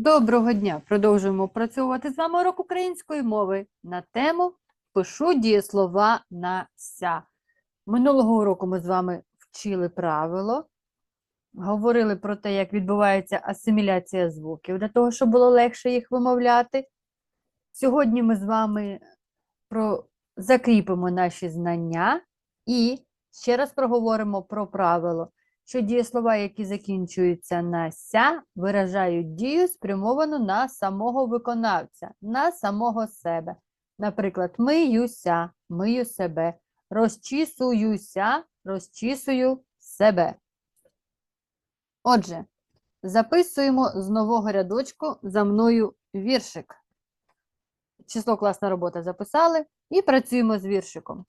Доброго дня! Продовжуємо працювати з вами урок української мови на тему Пишу дієслова на ся. Минулого уроку ми з вами вчили правило, говорили про те, як відбувається асиміляція звуків, для того, щоб було легше їх вимовляти. Сьогодні ми з вами про... закріпимо наші знання і ще раз проговоримо про правило що дієслова, які закінчуються на ся, виражають дію, спрямовану на самого виконавця, на самого себе. Наприклад, миюся, мию себе, розчісуюся, розчісую себе. Отже, записуємо з нового рядочку за мною віршик. Число класна робота записали і працюємо з віршиком.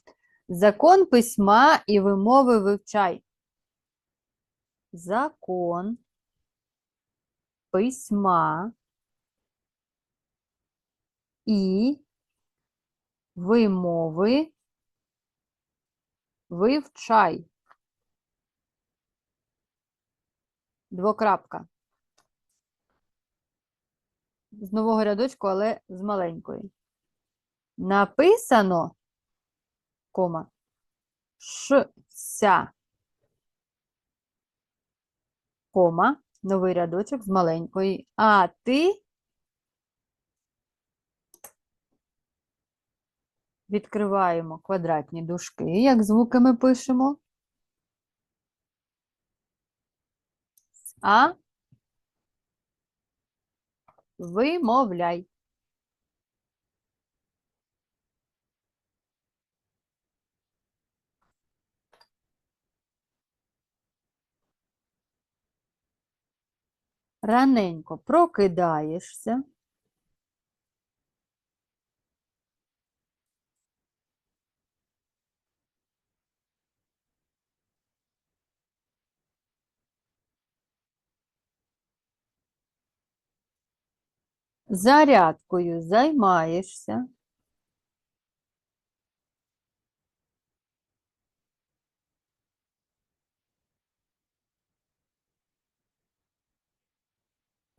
Закон письма і вимови вивчай закон письма і вимови вивчай. Двокрапка. З нового рядочку, але з маленької. Написано, кома, ш, кома, новий рядочок з маленької. А ти відкриваємо квадратні дужки, як звуки ми пишемо. А вимовляй. Раненько прокидаєшся. Зарядкою займаєшся.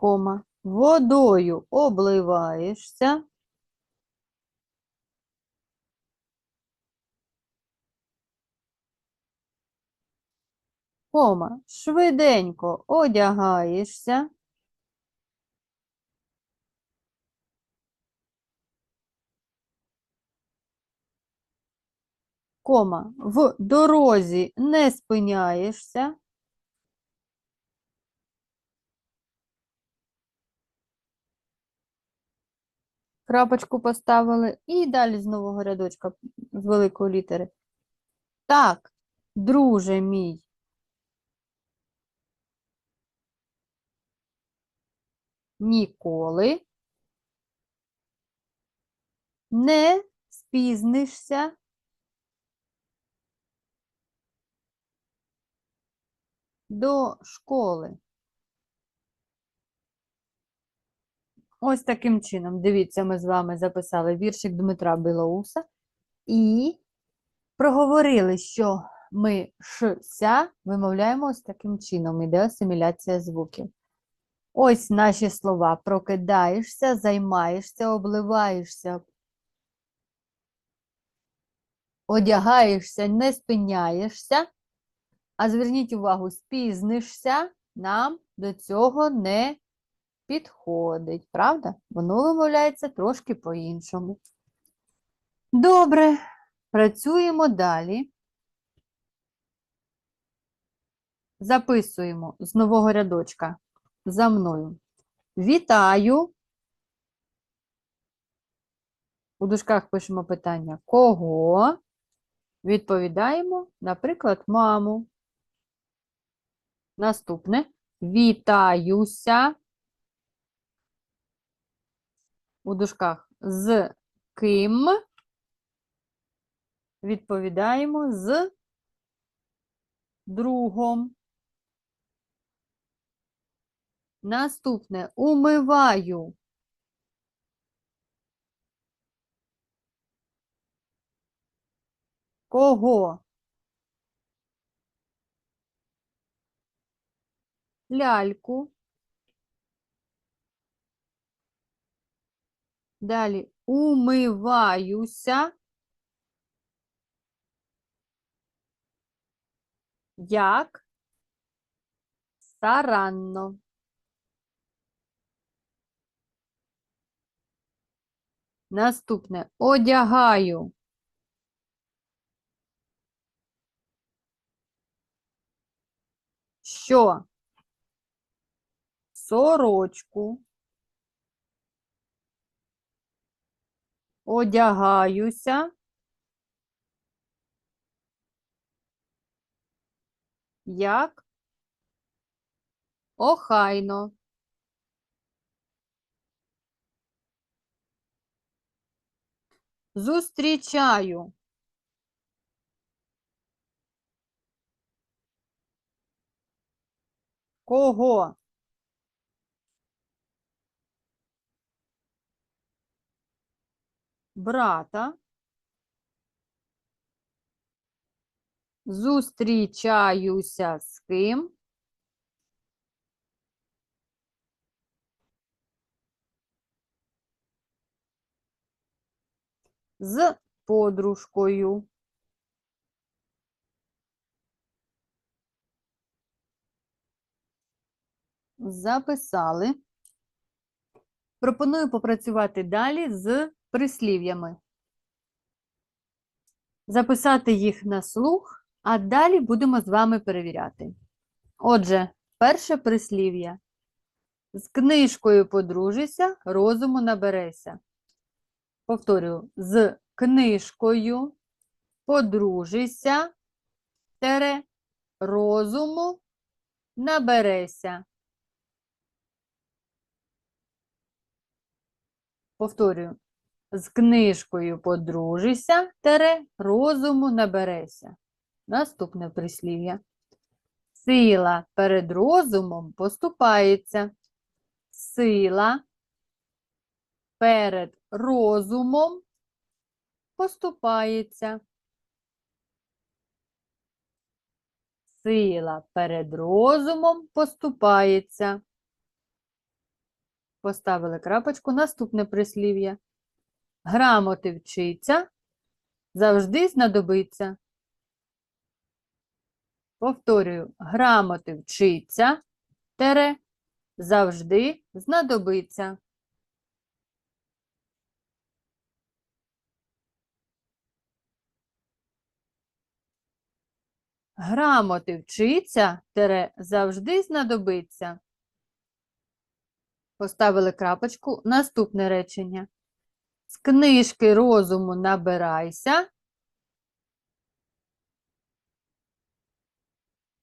Кома, водою обливаєшся. Кома, швиденько одягаєшся. Кома, в дорозі не спиняєшся. Крапочку поставили, і далі з нового рядочка з великої літери. Так, друже мій. Ніколи не спізнишся до школи. Ось таким чином, дивіться, ми з вами записали віршик Дмитра Білоуса. І проговорили, що ми ш, ся вимовляємо ось таким чином, іде асиміляція звуків. Ось наші слова: прокидаєшся, займаєшся, обливаєшся, одягаєшся, не спиняєшся. А зверніть увагу, спізнишся, нам до цього не підходить, правда? Воно вимовляється трошки по-іншому. Добре, працюємо далі. Записуємо з нового рядочка за мною. Вітаю. У дужках пишемо питання кого? Відповідаємо, наприклад, маму. Наступне вітаюся у дужках з ким відповідаємо з другом. Наступне умиваю. Кого? Ляльку. Далі умиваюся. Як старанно. Наступне одягаю. Що? Сорочку. Одягаюся. Як? Охайно. Зустрічаю. Кого? Брата. Зустрічаюся з ким? З подружкою. Записали. Пропоную попрацювати далі з прислів'ями. Записати їх на слух, а далі будемо з вами перевіряти. Отже, перше прислів'я. З книжкою подружися, розуму набереся. Повторюю, з книжкою подружися, тере, розуму набереся. Повторюю, з книжкою подружися, тере, розуму набереся. Наступне прислів'я. Сила перед розумом поступається. Сила перед розумом поступається. Сила перед розумом поступається. Поставили крапочку. Наступне прислів'я. Грамоти вчиться, завжди знадобиться. Повторюю, грамоти вчиться, тере, завжди знадобиться. Грамоти вчиться, тере, завжди знадобиться. Поставили крапочку. Наступне речення. З книжки розуму набирайся.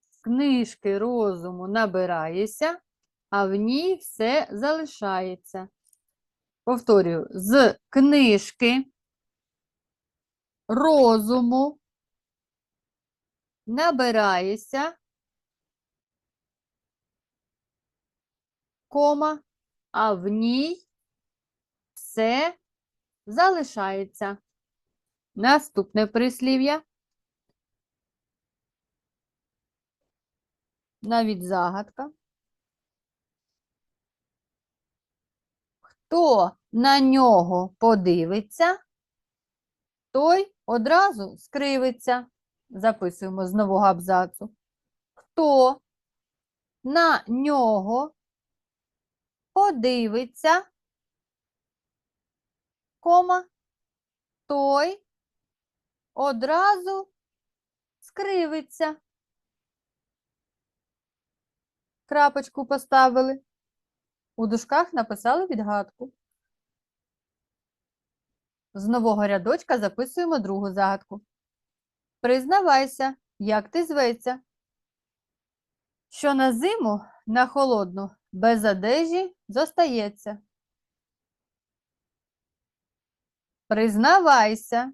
З книжки розуму набираєшся, а в ній все залишається. Повторюю, з книжки розуму набираєшся, кома, а в ній все залишається. Наступне прислів'я. Навіть загадка. Хто на нього подивиться, той одразу скривиться. Записуємо з нового абзацу. Хто на нього подивиться, кома, той одразу скривиться. Крапочку поставили. У дужках написали відгадку. З нового рядочка записуємо другу загадку. Признавайся, як ти зветься. Що на зиму, на холодну, без одежі зостається. Признавайся.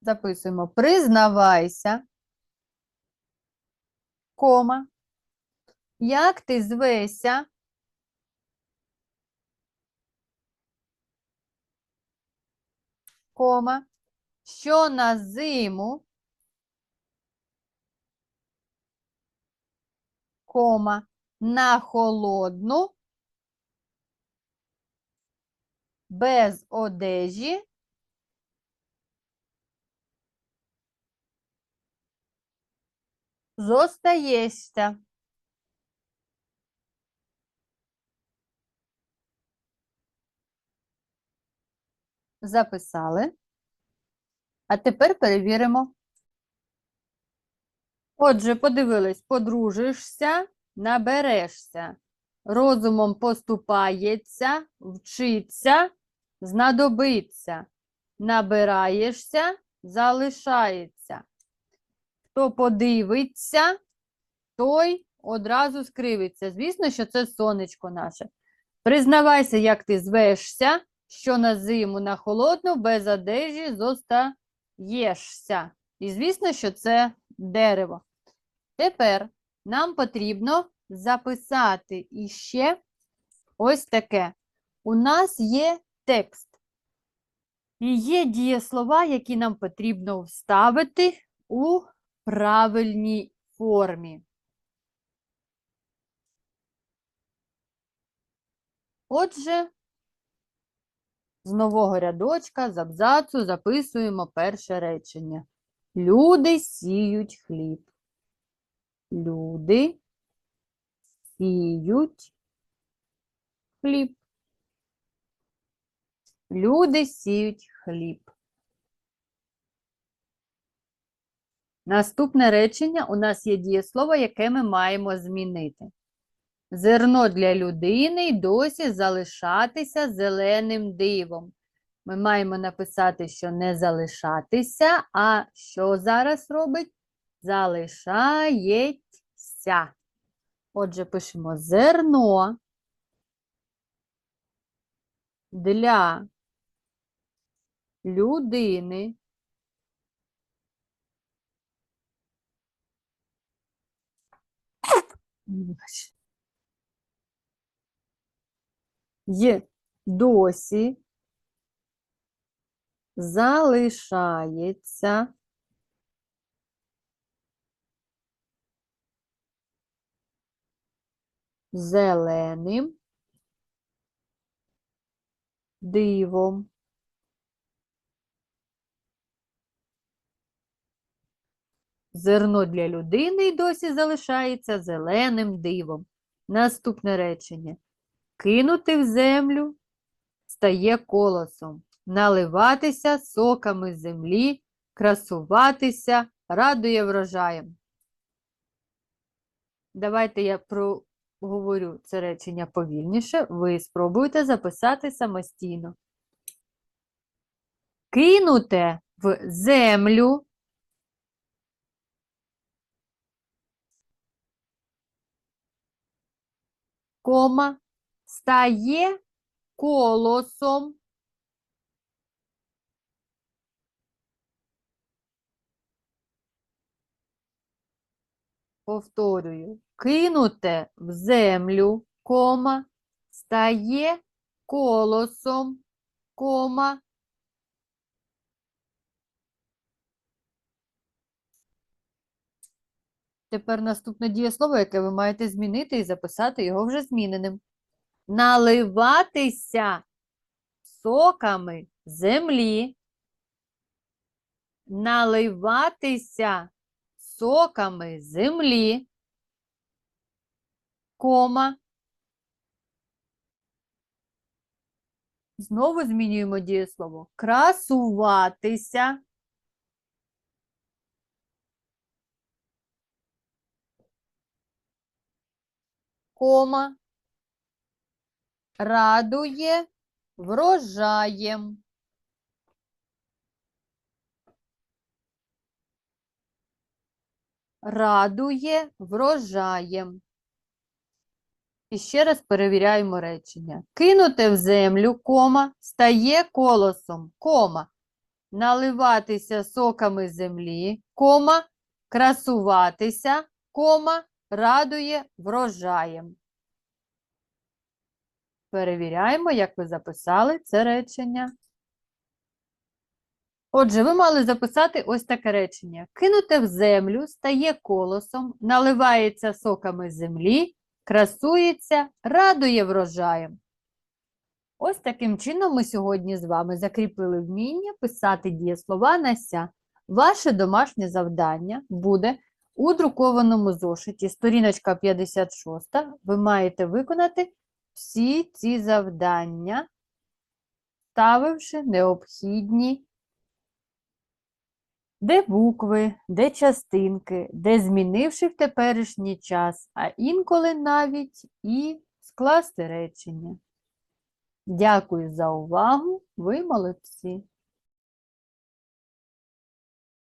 Записуємо признавайся. Кома. Як ти звешся? Кома. Що на зиму? Кома. На холодну. без одежі. Зостаєшся. Записали. А тепер перевіримо. Отже, подивились, подружишся, наберешся, розумом поступається, вчиться, знадобиться, набираєшся, залишається. Хто подивиться, той одразу скривиться. Звісно, що це сонечко наше. Признавайся, як ти звешся, що на зиму, на холодну, без одежі зостаєшся. І звісно, що це дерево. Тепер нам потрібно записати іще ось таке. У нас є текст. І є дієслова, які нам потрібно вставити у правильній формі. Отже, з нового рядочка, з абзацу записуємо перше речення. Люди сіють хліб. Люди сіють хліб. Люди сіють хліб. Наступне речення у нас є дієслово, яке ми маємо змінити. Зерно для людини й досі залишатися зеленим дивом. Ми маємо написати, що не залишатися, а що зараз робить? Залишається. Отже, пишемо зерно для людини. Вибач. Є досі залишається зеленим дивом. Зерно для людини й досі залишається зеленим дивом. Наступне речення. Кинути в землю стає колосом, наливатися соками землі, красуватися, радує врожаєм. Давайте я проговорю це речення повільніше. Ви спробуйте записати самостійно. Кинуте в землю кома, стає колосом. Повторюю, кинуте в землю, кома, стає колосом, кома. Тепер наступне дієслово, яке ви маєте змінити і записати його вже зміненим. Наливатися соками землі. Наливатися соками землі. Кома. Знову змінюємо дієслово. Красуватися. Кома. Радує врожаєм. Радує врожаєм. І ще раз перевіряємо речення. Кинуте в землю, кома, стає колосом, кома. Наливатися соками землі, кома, красуватися, кома, радує врожаєм. Перевіряємо, як ви записали це речення. Отже, ви мали записати ось таке речення. Кинуте в землю, стає колосом, наливається соками землі, красується, радує врожаєм. Ось таким чином ми сьогодні з вами закріпили вміння писати дієслова на ся. Ваше домашнє завдання буде у друкованому зошиті, сторіночка 56. Ви маєте виконати всі ці завдання, ставивши необхідні де букви, де частинки, де змінивши в теперішній час, а інколи навіть і скласти речення. Дякую за увагу, ви молодці!